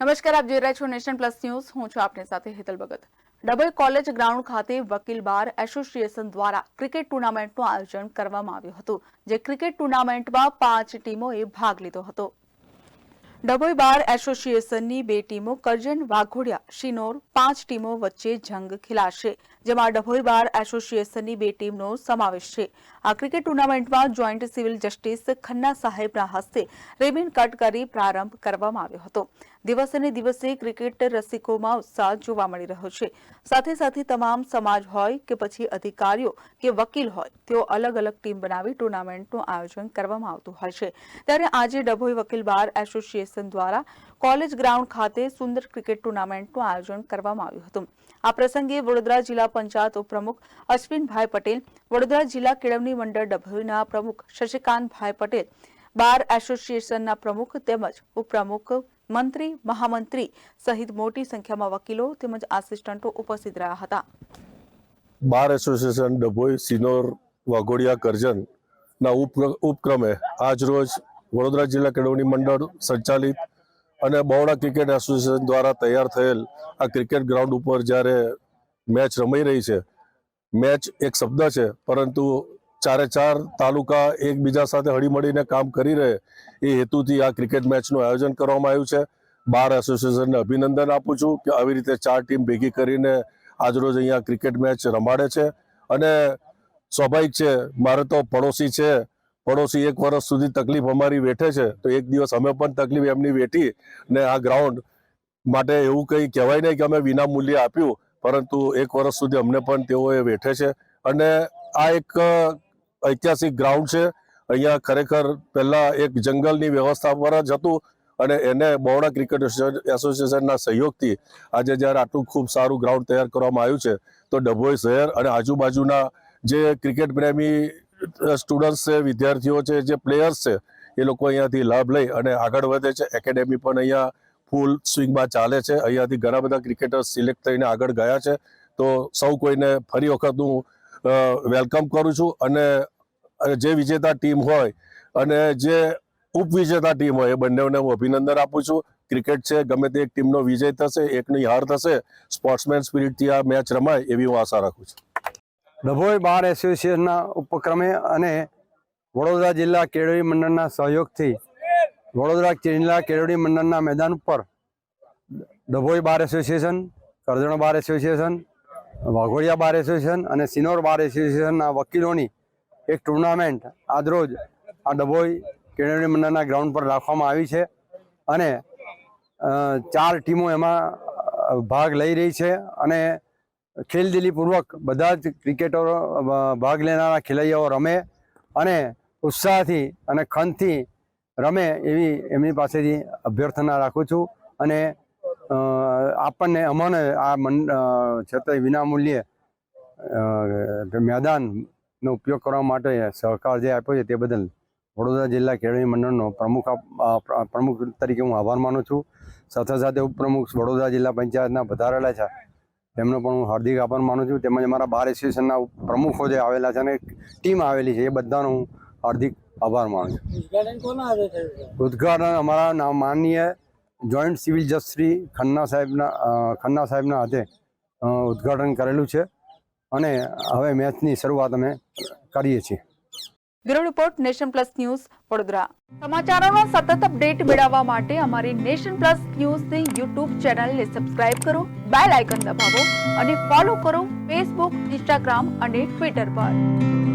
નમસ્કાર, આપ જોઈ રહ્યા છો નેશન પ્લસ ન્યૂઝ. હું છું આપની સાથે હેતલ ભગત. ડબોઈ કોલેજ ગ્રાઉન્ડ ખાતે વકીલ બાર એસોસિએશન દ્વારા ક્રિકેટ ટુર્નામેન્ટનું આયોજન કરવામાં આવ્યું હતું, જે ક્રિકેટ ટુર્નામેન્ટમાં પાંચ ટીમોએ ભાગ લીધો હતો. ડભોઈ બાર એસોસિએશનની બે ટીમો કરજણ, વાઘોડિયા, શિનોર પાંચ ટીમો વચ્ચે જંગ ખેલાશે, જેમાં ડભોઈ બાર એસોસિએશનની બે ટીમનો સમાવેશ છે. આ ક્રિકેટ ટુર્નામેન્ટમાં જોઈન્ટ સિવિલ જસ્ટિસ ખન્ના સાહેબના હસ્તે રેબિન કટ કરી પ્રારંભ કરવામાં આવ્યો હતો. દિવસે દિવસે ક્રિકેટ રસિકોમાં ઉત્સાહ જોવા મળી રહ્યો છે. સાથે સાથે તમામ સમાજ હોય કે પછી અધિકારીઓ કે વકીલ હોય, તેઓ અલગ અલગ ટીમ બનાવી ટુર્નામેન્ટનું આયોજન કરવામાં આવતું હોય છે. ત્યારે આજે ડભોઈ વકીલ બાર એસોસિએશન દ્વારા કોલેજ ગ્રાઉન્ડ ખાતે સુંદર ક્રિકેટ ટુર્નામેન્ટનું આયોજન કરવામાં આવ્યું હતું. આ પ્રસંગે વડોદરા જિલ્લા પંચાયત ઉપપ્રમુખ અશ્વિનભાઈ પટેલ, વડોદરા જિલ્લા કેળવણી મંડળ ડભોઈના પ્રમુખ શશિકાંતભાઈ પટેલ, બાર એસોસિએશનના પ્રમુખ તેમજ ઉપપ્રમુખ, મંત્રી, મહામંત્રી સહિત મોટી સંખ્યામાં વકીલો તેમજ આસિસ્ટન્ટો ઉપસ્થિત રહ્યા હતા. બાર એસોસિએશન, ડભોઈ, સિનોર, વાઘોડિયા, કરજણ ના ઉપ, ઉપક્રમે આજરોજ વડોદરા જિલ્લા કેળવણી મંડળ સંચાલિત અને બહોળા ક્રિકેટ એસોસિએશન દ્વારા તૈયાર થયેલ આ ક્રિકેટ ગ્રાઉન્ડ ઉપર જ્યારે મેચ રમાઈ રહી છે, મેચ એક શબ્દ છે, પરંતુ ચારે ચાર તાલુકા એકબીજા સાથે હળીમળીને કામ કરી રહે, એ હેતુથી આ ક્રિકેટ મેચનું આયોજન કરવામાં આવ્યું છે. બાર એસોસિએશનને અભિનંદન આપું છું કે આવી રીતે ચાર ટીમ ભેગી કરીને આજરોજ અહીંયા ક્રિકેટ મેચ રમાડે છે. અને સ્વાભાવિક છે, મારે તો પડોશી છે. પડોશી એક વર્ષ સુધી તકલીફ અમારી વેઠે છે, તો એક દિવસ અમે પણ તકલીફ એમની વેઠી ને આ ગ્રાઉન્ડ માટે એવું કંઈ કહેવાય નહીં કે અમે વિના મૂલ્યે આપ્યું, પરંતુ એક વર્ષ સુધી અમને પણ તેઓએ વેઠે છે. અને આ એક ઐતિહાસિક ગ્રાઉન્ડ છે. અહીંયા ખરેખર પહેલાં એક જંગલની વ્યવસ્થા પર જ હતું અને એને બહોળા ક્રિકેટ એસોસિએશનના સહયોગથી આજે જ્યારે આટલું ખૂબ સારું ગ્રાઉન્ડ તૈયાર કરવામાં આવ્યું છે, તો ડભોઈ શહેર અને આજુબાજુના જે ક્રિકેટ પ્રેમી સ્ટુડન્ટ્સ છે, વિદ્યાર્થીઓ છે, જે પ્લેયર્સ છે, એ લોકો અહીંયાથી લાભ લઈ અને આગળ વધે છે. એકેડેમી પણ અહીંયા ફૂલ સ્વિંગમાં ચાલે છે. અહીંયાથી ઘણા બધા ક્રિકેટર્સ સિલેક્ટ થઈને આગળ ગયા છે. તો સૌ કોઈને ફરી વખત હું વેલકમ કરું છું અને જે વિજેતા ટીમ હોય અને જે ઉપવિજેતા ટીમ હોય એ બંનેને હું અભિનંદન આપું છું. ક્રિકેટ છે, ગમે તે એક ટીમનો વિજય થશે, એકની હાર થશે સ્પોર્ટ્સમેન સ્પિરિટથી આ મેચ રમાય એવી હું આશા રાખું છું. ડભોઈ બાર એસોસિએશનના ઉપક્રમે અને વડોદરા જિલ્લા કેળવણી મંડળના સહયોગથી વડોદરા જિલ્લા કેળવણી મંડળના મેદાન ઉપર Dabhoi bar association Karjan bar association Waghodia bar association અને સિનોર બાર એસોસિએશનના વકીલોની એક ટુર્નામેન્ટ આજરોજ આ ડભોઈ કેળવણી મંડળના ગ્રાઉન્ડ પર રાખવામાં આવી છે અને ચાર ટીમો એમાં ભાગ લઈ રહી છે અને ખેલદિલીપૂર્વક બધા જ ક્રિકેટરો ભાગ લેનારા ખેલૈયાઓ રમે અને ઉત્સાહથી અને ખંતથી રમે એવી એમની પાસેથી અભ્યર્થના રાખું છું અને આપણને અમને આ મન છતાંય વિનામૂલ્યે અ, મેદાનનો ઉપયોગ કરવા માટે સહકાર જે આપ્યો છે તે બદલ વડોદરા જિલ્લા કેળવણી મંડળનો પ્રમુખ પ્રમુખ તરીકે હું આભાર માનું છું. સાથે સાથે ઉપપ્રમુખ વડોદરા જિલ્લા પંચાયતના વધારેલા છે. તેમનો પણ હું હાર્દિક આભાર માનું છું. તેમજ અમારા બાર એસોસિએશનના પ્રમુખો જે આવેલા છે અને ટીમ આવેલી છે એ બધાનો હું હાર્દિક આભાર માનું છું. ઉદઘાટન અમારા ના- માનનીય જોઈન્ટ સિવિલ જજ શ્રી ખન્ના સાહેબના ખન્ના સાહેબના હાથે ઉદ્ઘાટન કરેલું છે. અને હવે મેચની શરૂઆત અમે કરીએ છીએ. Bureau report nation plus news Vadodara. સમાચારોનો સતત અપડેટ મેળવવા માટે અમારી નેશન પ્લસ ન્યૂઝની યુટ્યુબ ચેનલને સબસ્ક્રાઇબ કરો, બેલ આઇકન દબાવો અને ફોલો કરો ફેસબુક, ઇન્સ્ટાગ્રામ અને ટ્વિટર પર.